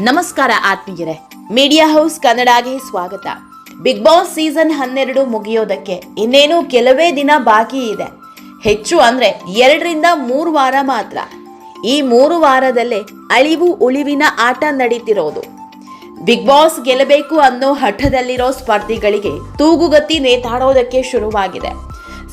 ನಮಸ್ಕಾರ ಆತ್ಮೀಯರೇ media house ಕನ್ನಡಗೆ ಸ್ವಾಗತ. ಬಿಗ್ ಬಾಸ್ ಸೀಸನ್ ಹನ್ನೆರಡು ಮುಗಿಯೋದಕ್ಕೆ ಇನ್ನೇನು ಕೆಲವೇ ದಿನ ಬಾಕಿ ಇದೆ. ಹೆಚ್ಚು ಅಂದ್ರೆ ಎರಡರಿಂದ ಮೂರು ವಾರ ಮಾತ್ರ. ಈ ಮೂರು ವಾರದಲ್ಲೇ ಅಳಿವು ಉಳಿವಿನ ಆಟ ನಡೀತಿರೋದು. ಬಿಗ್ ಬಾಸ್ ಗೆಲ್ಲಬೇಕು ಅನ್ನೋ ಹಠದಲ್ಲಿರೋ ಸ್ಪರ್ಧಿಗಳಿಗೆ ತೂಗುಗತಿ ನೇತಾಡೋದಕ್ಕೆ ಶುರುವಾಗಿದೆ.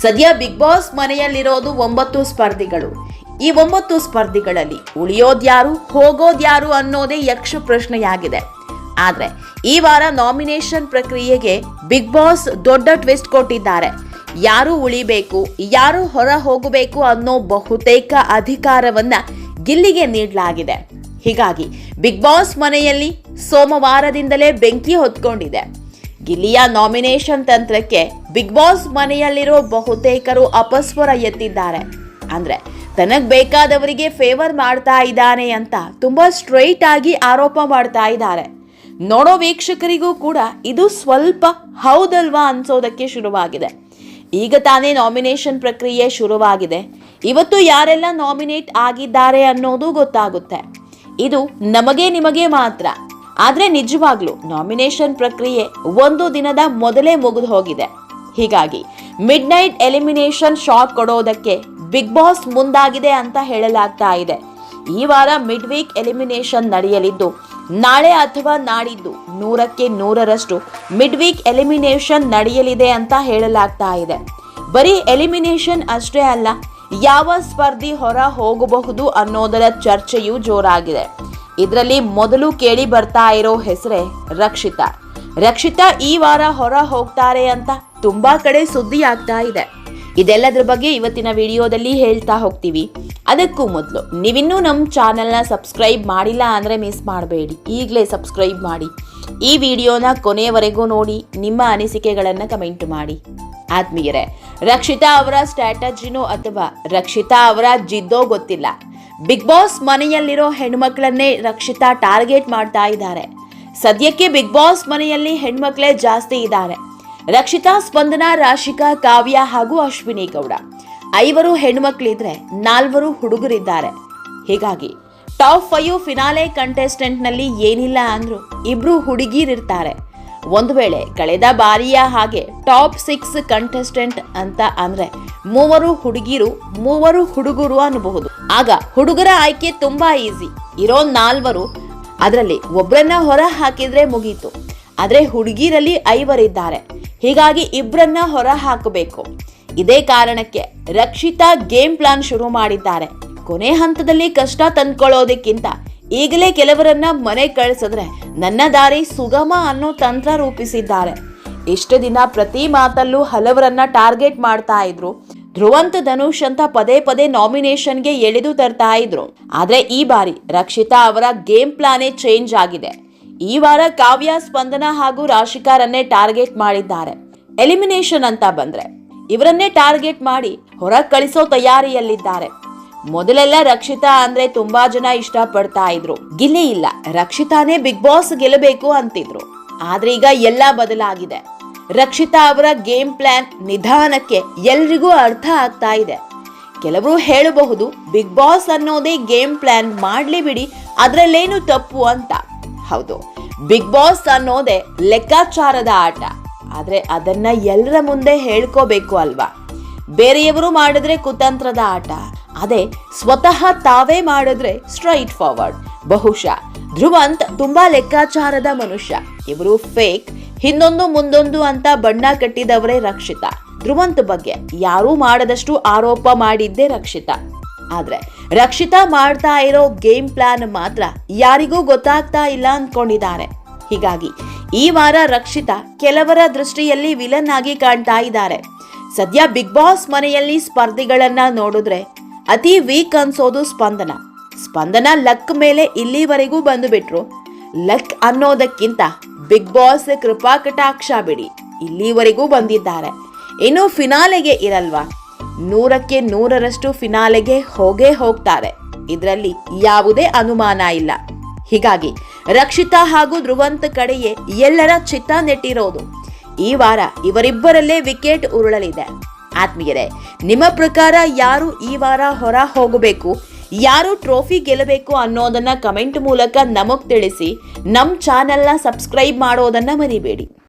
ಸದ್ಯ ಬಿಗ್ ಬಾಸ್ ಮನೆಯಲ್ಲಿರೋದು ಒಂಬತ್ತು ಸ್ಪರ್ಧಿಗಳು. ಈ ಒಂಬತ್ತು ಸ್ಪರ್ಧಿಗಳಲ್ಲಿ ಉಳಿಯೋದ್ಯಾರು, ಹೋಗೋದ್ಯಾರು ಅನ್ನೋದೇ ಯಕ್ಷ ಪ್ರಶ್ನೆಯಾಗಿದೆ. ಆದರೆ, ಈ ವಾರ ನಾಮಿನೇಷನ್ ಪ್ರಕ್ರಿಯೆಗೆ ಬಿಗ್ ಬಾಸ್ ದೊಡ್ಡ ಟ್ವಿಸ್ಟ್ ಕೊಟ್ಟಿದ್ದಾರೆ. ಯಾರು ಉಳಿಬೇಕು, ಯಾರು ಹೊರ ಹೋಗಬೇಕು ಅನ್ನೋ ಬಹುತೇಕ ಅಧಿಕಾರವನ್ನ ಗಿಲ್ಲಿಗೆ ನೀಡಲಾಗಿದೆ. ಹೀಗಾಗಿ ಬಿಗ್ ಬಾಸ್ ಮನೆಯಲ್ಲಿ ಸೋಮವಾರದಿಂದಲೇ ಬೆಂಕಿ ಹೊತ್ಕೊಂಡಿದೆ. ಗಿಲ್ಲಿಯ ನಾಮಿನೇಷನ್ ತಂತ್ರಕ್ಕೆ ಬಿಗ್ ಬಾಸ್ ಮನೆಯಲ್ಲಿರೋ ಬಹುತೇಕರು ಅಪಸ್ವರ ಎತ್ತಿದ್ದಾರೆ. ಅಂದ್ರೆ ತನಗ್ ಬೇಕಾದವರಿಗೆ ಫೇವರ್ ಮಾಡ್ತಾ ಇದ್ದಾನೆ ಅಂತ ತುಂಬ ಸ್ಟ್ರೈಟ್ ಆಗಿ ಆರೋಪ ಮಾಡ್ತಾ ಇದ್ದಾರೆ. ನೋಡೋ ವೀಕ್ಷಕರಿಗೂ ಕೂಡ ಇದು ಸ್ವಲ್ಪ ಹೌದಲ್ವಾ ಅನ್ಸೋದಕ್ಕೆ ಶುರುವಾಗಿದೆ. ಈಗ ತಾನೇ ನಾಮಿನೇಷನ್ ಪ್ರಕ್ರಿಯೆ ಶುರುವಾಗಿದೆ. ಇವತ್ತು ಯಾರೆಲ್ಲ ನಾಮಿನೇಟ್ ಆಗಿದ್ದಾರೆ ಅನ್ನೋದು ಗೊತ್ತಾಗುತ್ತೆ. ಇದು ನಮಗೆ ನಿಮಗೆ ಮಾತ್ರ. ಆದರೆ ನಿಜವಾಗ್ಲೂ ನಾಮಿನೇಷನ್ ಪ್ರಕ್ರಿಯೆ ಒಂದು ದಿನದ ಮೊದಲೇ ಮುಗಿದು ಹೋಗಿದೆ. ಹೀಗಾಗಿ ಮಿಡ್ ನೈಟ್ ಎಲಿಮಿನೇಷನ್ ಶಾಕ್ ಕೊಡೋದಕ್ಕೆ ಬಿಗ್ ಬಾಸ್ ಮುಂದಾಗಿದೆ ಅಂತ ಹೇಳಲಾಗ್ತಾ ಇದೆ. ಈ ವಾರ ಮಿಡ್ ವೀಕ್ ಎಲಿಮಿನೇಷನ್ ನಡೆಯಲಿದ್ದು, ನಾಳೆ ಅಥವಾ ನಾಡಿದ್ದು ನೂರಕ್ಕೆ ನೂರರಷ್ಟು ಮಿಡ್ ವೀಕ್ ಎಲಿಮಿನೇಷನ್ ನಡೆಯಲಿದೆ ಅಂತ ಹೇಳಲಾಗ್ತಾ ಇದೆ. ಬರೀ ಎಲಿಮಿನೇಷನ್ ಅಷ್ಟೇ ಅಲ್ಲ, ಯಾವ ಸ್ಪರ್ಧಿ ಹೊರ ಹೋಗಬಹುದು ಅನ್ನೋದರ ಚರ್ಚೆಯೂ ಜೋರಾಗಿದೆ. ಇದರಲ್ಲಿ ಮೊದಲು ಕೇಳಿ ಬರ್ತಾ ಇರೋ ಹೆಸರೇ ರಕ್ಷಿತಾ. ರಕ್ಷಿತಾ ಈ ವಾರ ಹೊರ ಹೋಗ್ತಾರೆ ಅಂತ ತುಂಬಾ ಕಡೆ ಸುದ್ದಿ ಆಗ್ತಾ ಇದೆ. ಇದೆಲ್ಲದ್ರ ಬಗ್ಗೆ ಇವತ್ತಿನ ವಿಡಿಯೋದಲ್ಲಿ ಹೇಳ್ತಾ ಹೋಗ್ತೀವಿ. ಅದಕ್ಕೂ ಮೊದಲು, ನೀವಿನ್ನೂ ನಮ್ಮ ಚಾನೆಲ್ನ ಸಬ್ಸ್ಕ್ರೈಬ್ ಮಾಡಿಲ್ಲ ಅಂದರೆ ಮಿಸ್ ಮಾಡಬೇಡಿ. ಈಗಲೇ ಸಬ್ಸ್ಕ್ರೈಬ್ ಮಾಡಿ. ಈ ವಿಡಿಯೋನ ಕೊನೆಯವರೆಗೂ ನೋಡಿ, ನಿಮ್ಮ ಅನಿಸಿಕೆಗಳನ್ನು ಕಮೆಂಟ್ ಮಾಡಿ. ಆತ್ಮೀಯರೇ, ರಕ್ಷಿತಾ ಅವರ ಸ್ಟ್ರಾಟಜಿನೋ ಅಥವಾ ರಕ್ಷಿತಾ ಅವರ ಜಿದ್ದೋ ಗೊತ್ತಿಲ್ಲ. ಬಿಗ್ ಬಾಸ್ ಮನೆಯಲ್ಲಿರೋ ಹೆಣ್ಮಕ್ಳನ್ನೇ ರಕ್ಷಿತಾ ಟಾರ್ಗೆಟ್ ಮಾಡ್ತಾ ಇದ್ದಾರೆ. ಸದ್ಯಕ್ಕೆ ಬಿಗ್ ಬಾಸ್ ಮನೆಯಲ್ಲಿ ಹೆಣ್ಮಕ್ಳೇ ಜಾಸ್ತಿ ಇದ್ದಾರೆ. ರಕ್ಷಿತಾ, ಸ್ಪಂದನ, ರಾಶಿಕಾ, ಕಾವ್ಯ ಹಾಗೂ ಅಶ್ವಿನಿ ಗೌಡ. ಐವರು ಹೆಣ್ಮಕ್ಳಿದ್ರೆ ನಾಲ್ವರು ಹುಡುಗರಿದ್ದಾರೆ. ಹೀಗಾಗಿ ಟಾಪ್ ಫೈವ್ ಫಿನಾಲೆ ಕಂಟೆಸ್ಟೆಂಟ್ನಲ್ಲಿ ಏನಿಲ್ಲ ಅಂದ್ರು ಇಬ್ರು ಹುಡುಗಿರಿರ್ತಾರೆ. ಒಂದು ವೇಳೆ ಕಳೆದ ಬಾರಿಯ ಹಾಗೆ ಟಾಪ್ ಸಿಕ್ಸ್ ಕಂಟೆಸ್ಟೆಂಟ್ ಅಂತ ಅಂದ್ರೆ ಮೂವರು ಹುಡುಗಿರು, ಮೂವರು ಹುಡುಗರು ಅನ್ನಬಹುದು ಆಗ ಹುಡುಗರ ಆಯ್ಕೆ ತುಂಬಾ ಈಸಿ. ಇರೋ ನಾಲ್ವರು ಅದರಲ್ಲಿ ಒಬ್ಬರನ್ನ ಹೊರ ಹಾಕಿದ್ರೆ ಮುಗೀತು. ಆದರೆ ಹುಡುಗಿರಲ್ಲಿ ಐವರಿದ್ದಾರೆ. ಹೀಗಾಗಿ ಇಬ್ಬರನ್ನ ಹೊರ ಹಾಕಬೇಕು ಇದೇ ಕಾರಣಕ್ಕೆ ರಕ್ಷಿತಾ ಗೇಮ್ ಪ್ಲಾನ್ ಶುರು ಮಾಡಿದ್ದಾರೆ. ಕೊನೆ ಹಂತದಲ್ಲಿ ಕಷ್ಟ ತಂದ್ಕೊಳ್ಳೋದಕ್ಕಿಂತ ಈಗಲೇ ಕೆಲವರನ್ನ ಮನೆ ಕಳಿಸಿದ್ರೆ ನನ್ನ ದಾರಿ ಸುಗಮ ಅನ್ನೋ ತಂತ್ರ ರೂಪಿಸಿದ್ದಾರೆ. ಇಷ್ಟು ದಿನ ಪ್ರತಿ ಮಾತಲ್ಲೂ ಹಲವರನ್ನ ಟಾರ್ಗೆಟ್ ಮಾಡ್ತಾ ಇದ್ರು. ಧ್ರುವಂತ ಧನುಷ್ ಅಂತ ಪದೇ ಪದೇ ನಾಮಿನೇಷನ್ಗೆ ಎಳೆದು ತರ್ತಾ ಇದ್ರು. ಆದ್ರೆ ಈ ಬಾರಿ ರಕ್ಷಿತಾ ಅವರ ಗೇಮ್ ಪ್ಲಾನೇ ಚೇಂಜ್ ಆಗಿದೆ. ಈ ವಾರ ಕಾವ್ಯ, ಸ್ಪಂದನ ಹಾಗೂ ರಾಶಿಕಾರನ್ನೇ ಟಾರ್ಗೆಟ್ ಮಾಡಿದ್ದಾರೆ. ಎಲಿಮಿನೇಷನ್ ಅಂತ ಬಂದ್ರೆ ಇವರನ್ನೇ ಟಾರ್ಗೆಟ್ ಮಾಡಿ ಹೊರ ಕಳಿಸೋ ತಯಾರಿಯಲ್ಲಿದ್ದಾರೆ. ಮೊದಲೆಲ್ಲ ರಕ್ಷಿತಾ ಅಂದ್ರೆ ತುಂಬಾ ಜನ ಇಷ್ಟಪಡ್ತಾ ಇದ್ರು. ಗಿಲ್ಲಿ ಇಲ್ಲ, ರಕ್ಷಿತಾನೇ ಬಿಗ್ ಬಾಸ್ ಗೆಲ್ಲಬೇಕು ಅಂತಿದ್ರು. ಆದ್ರೆ ಈಗ ಎಲ್ಲ ಬದಲಾಗಿದೆ. ರಕ್ಷಿತಾ ಅವರ ಗೇಮ್ ಪ್ಲಾನ್ ನಿಧಾನಕ್ಕೆ ಎಲ್ರಿಗೂ ಅರ್ಥ ಆಗ್ತಾ ಇದೆ. ಕೆಲವರು ಹೇಳಬಹುದು, ಬಿಗ್ ಬಾಸ್ ಅನ್ನೋದೇ ಗೇಮ್ ಪ್ಲಾನ್ ಮಾಡ್ಲಿ ಬಿಡಿ, ಅದರಲ್ಲೇನು ತಪ್ಪು ಅಂತ. ಹೌದು. ಬಿಗ್ ಬಾಸ್ ಅನ್ನೋದೇ ಲೆಕ್ಕಾಚಾರದ ಆಟ. ಆದರೆ ಅದನ್ನ ಎಲ್ಲರ ಮುಂದೆ ಹೇಳ್ಕೋಬೇಕು ಅಲ್ವಾ? ಬೇರೆಯವರು ಮಾಡಿದ್ರೆ ಕುತಂತ್ರದ ಆಟ. ಅದೇ ಸ್ವತಃ ತಾವೇ ಮಾಡಿದ್ರೆ ಸ್ಟ್ರೈಟ್ ಫಾರ್ವರ್ಡ್ ಬಹುಶಃ ಧ್ರುವಂತ್ ತುಂಬಾ ಲೆಕ್ಕಾಚಾರದ ಮನುಷ್ಯ. ಇವರು ಫೇಕ್ ಹಿಂದೊಂದು ಮುಂದೊಂದು ಅಂತ ಬಣ್ಣ ಕಟ್ಟಿದವರೇ ರಕ್ಷಿತಾ. ಧ್ರುವಂತ್ ಬಗ್ಗೆ ಯಾರೂ ಮಾಡದಷ್ಟು ಆರೋಪ ಮಾಡಿದ್ದೇ ರಕ್ಷಿತಾ. ಆದ್ರೆ ರಕ್ಷಿತಾ ಮಾಡ್ತಾ ಇರೋ ಗೇಮ್ ಪ್ಲಾನ್ ಮಾತ್ರ ಯಾರಿಗೂ ಗೊತ್ತಾಗ್ತಾ ಇಲ್ಲ ಅಂದ್ಕೊಂಡಿದ್ದಾರೆ ಹೀಗಾಗಿ ಈ ವಾರ ರಕ್ಷಿತಾ ಕೆಲವರ ದೃಷ್ಟಿಯಲ್ಲಿ ವಿಲನ್ ಆಗಿ ಕಾಣ್ತಾ ಇದ್ದಾರೆ. ಸದ್ಯ ಬಿಗ್ ಬಾಸ್ ಮನೆಯಲ್ಲಿ ಸ್ಪರ್ಧಿಗಳನ್ನ ನೋಡಿದ್ರೆ ಅತಿ ವೀಕ್ ಅನ್ಸೋದು ಸ್ಪಂದನ. ಸ್ಪಂದನ ಲಕ್ ಮೇಲೆ ಇಲ್ಲಿವರೆಗೂ ಬಂದುಬಿಟ್ರು. ಲಕ್ ಅನ್ನೋದಕ್ಕಿಂತ ಬಿಗ್ ಬಾಸ್ ಕೃಪಾ ಕಟಾಕ್ಷ ಬಿಡಿ, ಇಲ್ಲಿವರೆಗೂ ಬಂದಿದ್ದಾರೆ. ಇನ್ನು ಫಿನಾಲೆಗೆ ಇರಲ್ವಾ? ನೂರಕ್ಕೆ ನೂರರಷ್ಟು ಫಿನಾಲೆಗೆ ಹೋಗೇ ಹೋಗ್ತಾರೆ. ಇದರಲ್ಲಿ ಯಾವುದೇ ಅನುಮಾನ ಇಲ್ಲ. ಹೀಗಾಗಿ ರಕ್ಷಿತಾ ಹಾಗೂ ಧ್ರುವಂತ ಕಡೆಯೇ ಎಲ್ಲರ ಚಿತ್ತ ನೆಟ್ಟಿರೋದು. ಈ ವಾರ ಇವರಿಬ್ಬರಲ್ಲೇ ವಿಕೆಟ್ ಉರುಳಲಿದೆ. ಆತ್ಮೀಯರೇ, ನಿಮ್ಮ ಪ್ರಕಾರ ಯಾರು ಈ ವಾರ ಹೊರ ಹೋಗಬೇಕು? ಯಾರು ಟ್ರೋಫಿ ಗೆಲ್ಲಬೇಕು ಅನ್ನೋದನ್ನ ಕಮೆಂಟ್ ಮೂಲಕ ನಮಗ್ ತಿಳಿಸಿ ನಮ್ಮ ಚಾನೆಲ್ನ ಸಬ್ಸ್ಕ್ರೈಬ್ ಮಾಡೋದನ್ನ ಮರಿಬೇಡಿ.